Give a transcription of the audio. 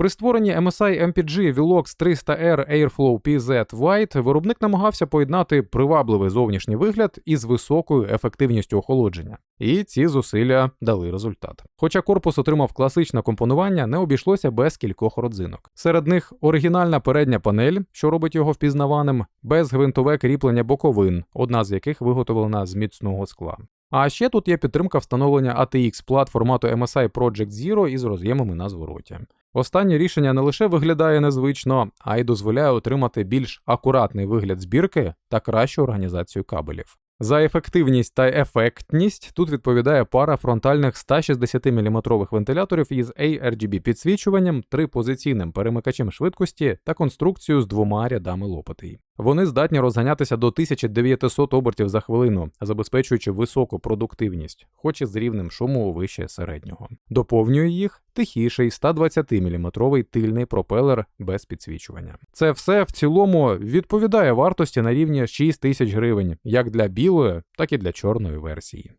При створенні MSI MPG Velox 300R Airflow PZ White виробник намагався поєднати привабливий зовнішній вигляд із високою ефективністю охолодження. І ці зусилля дали результат. Хоча корпус отримав класичне компонування, не обійшлося без кількох родзинок. Серед них оригінальна передня панель, що робить його впізнаваним, безгвинтове кріплення боковин, одна з яких виготовлена з міцного скла. А ще тут є підтримка встановлення ATX плат формату MSI Project Zero із роз'ємами на звороті. Останнє рішення не лише виглядає незвично, а й дозволяє отримати більш акуратний вигляд збірки та кращу організацію кабелів. За ефективність та ефектність тут відповідає пара фронтальних 160 мм вентиляторів із ARGB підсвічуванням, трипозиційним перемикачем швидкості та конструкцією з двома рядами лопатей. Вони здатні розганятися до 1900 обертів за хвилину, забезпечуючи високу продуктивність, хоч і з рівнем шуму вище середнього. Доповнює їх тихіший 120 мм тильний пропелер без підсвічування. Це все в цілому відповідає вартості на рівні 6 тисяч гривень, як для білої, так і для чорної версії.